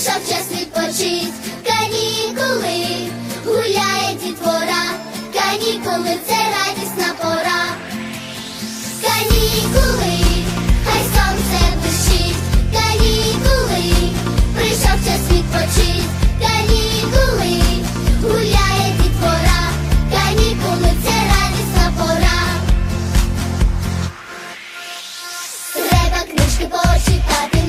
Прийшов час відпочить, канікули, гуляє дітвора, канікули це радісна пора. Канікули, хай сонце блищить, канікули, прийшов час відпочить, канікули, гуляє дітвора, канікули це радісна пора. Треба книжки почитати.